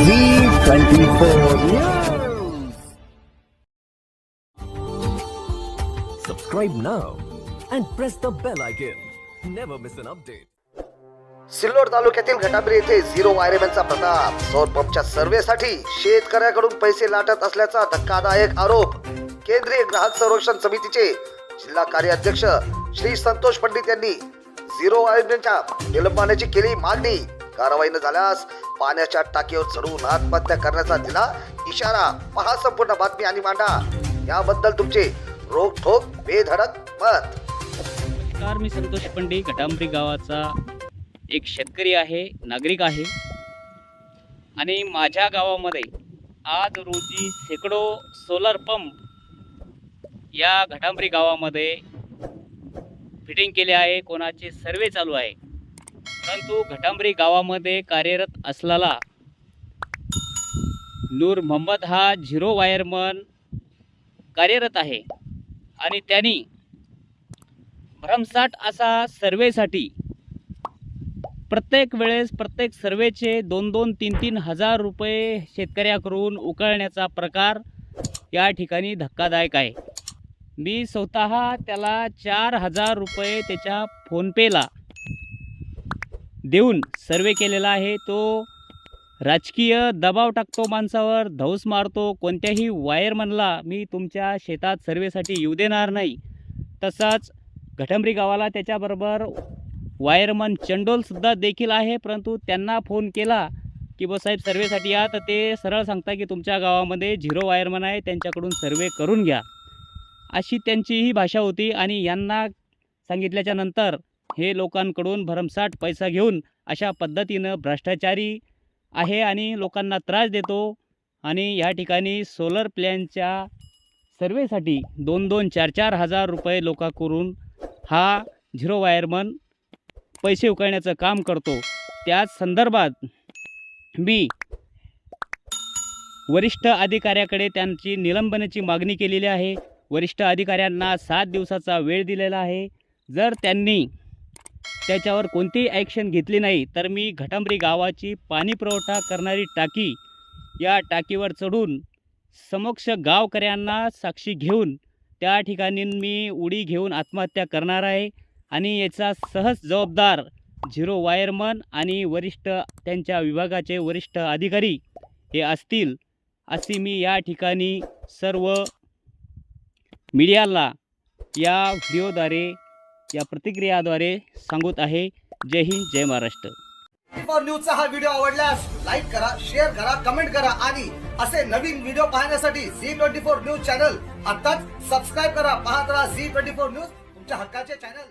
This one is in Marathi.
Zee Subscribe now and press the bell icon. Never miss an update. Sillod तालुक्यातील घटाबरी येथे झिरो वायरमॅनचा प्रताप सौर पंपच्या सर्वेसाठी शेतकऱ्याकडून पैसे लाटत असल्याचा धक्कादायक आरोप केंद्रीय ग्राहक संरक्षण समितीचे जिल्हा कार्याध्यक्ष श्री संतोष पंडित यांनी झिरो वायरमॅनच्या निलंबनाची केली मागणी कारवाई न झाल्यास पाण्याच्या टाकीवर चढून आत्महत्या करण्याचा दिला इशारा. पहा संपूर्ण बातमी आणि मांडा. याबद्दल तुमचे रोखोक बेधडक मत. नमस्कार मी संतोष पंडे घटांबरी गावाचा एक शेतकरी आहे नागरिक आहे. आणि माझ्या गावामध्ये आज रोजी शेकडो सोलर पंप या घटांबरी गावामध्ये फिटिंग केले आहे. कोणाचे सर्वे चालू आहे. परंतु घटांबरी गावामध्ये कार्यरत असलेला नूर मोहम्मद हा झिरो वायरमन कार्यरत आहे. आणि त्यांनी भरमसाठ असा सर्वेसाठी प्रत्येक वेळेस प्रत्येक सर्वेचे दोन दोन तीन तीन हजार रुपये शेतकऱ्याकडून उकळण्याचा प्रकार या ठिकाणी धक्कादायक आहे. मी स्वतः त्याला चार हजार रुपये त्याच्या फोनपेला देऊन सर्वे केलेला आहे तो राजकीय दबाव टाकतो माणसावर धौस मारतो कोणत्याही वायरमनला मी तुमच्या शेतात सर्वेसाठी येऊ देणार नाही. तसाच घटंबरी गावाला त्याच्याबरोबर वायरमन चंडोलसुद्धा देखील आहे परंतु त्यांना फोन केला की बसाहेब सर्वेसाठी या. तर ते सरळ सांगता की तुमच्या गावामध्ये झिरो वायरमन आहे त्यांच्याकडून सर्वे करून घ्या. अशी त्यांची ही भाषा होती आणि यांना सांगितल्याच्या नंतर हे लोकांकडून भरमसाठ पैसा घेऊन अशा पद्धतीनं भ्रष्टाचारी आहे आणि लोकांना त्रास देतो. आणि या ठिकाणी सोलर प्लॅनच्या सर्वेसाठी दोन दोन चार चार हजार रुपये लोकांकडून हा झिरो वायरमन पैसे उकळण्याचं काम करतो. त्याच संदर्भात मी वरिष्ठ अधिकाऱ्याकडे त्यांची निलंबनाची मागणी केलेली आहे. वरिष्ठ अधिकाऱ्यांना सात दिवसाचा वेळ दिलेला आहे. जर त्यांनी त्याच्यावर कोणतीही ॲक्शन घेतली नाही तर मी घटांबरी गावाची पाणी पुरवठा करणारी टाकी या टाकीवर चढून समक्ष गावकऱ्यांना साक्षी घेऊन त्या ठिकाणी मी उडी घेऊन आत्महत्या करणार आहे आणि याचा सहज जबाबदार झिरो वायरमन आणि वरिष्ठ त्यांच्या विभागाचे वरिष्ठ अधिकारी हे असतील अशी मी या ठिकाणी सर्व मीडियाला या व्हिडिओद्वारे या प्रतिक्रियाद्वारे सांगत आहे. जय हिंद जय महाराष्ट्र. फॉर न्यूजचा हा व्हिडिओ आवडल्यास लाईक करा शेअर करा कमेंट करा आणि असे नवीन व्हिडिओ पाहण्यासाठी Zee twenty four news channel आताच सबस्क्राईब करा. पाहत राहा झी ट्वेंटी फोर न्यूज तुमच्या हक्काचे चॅनल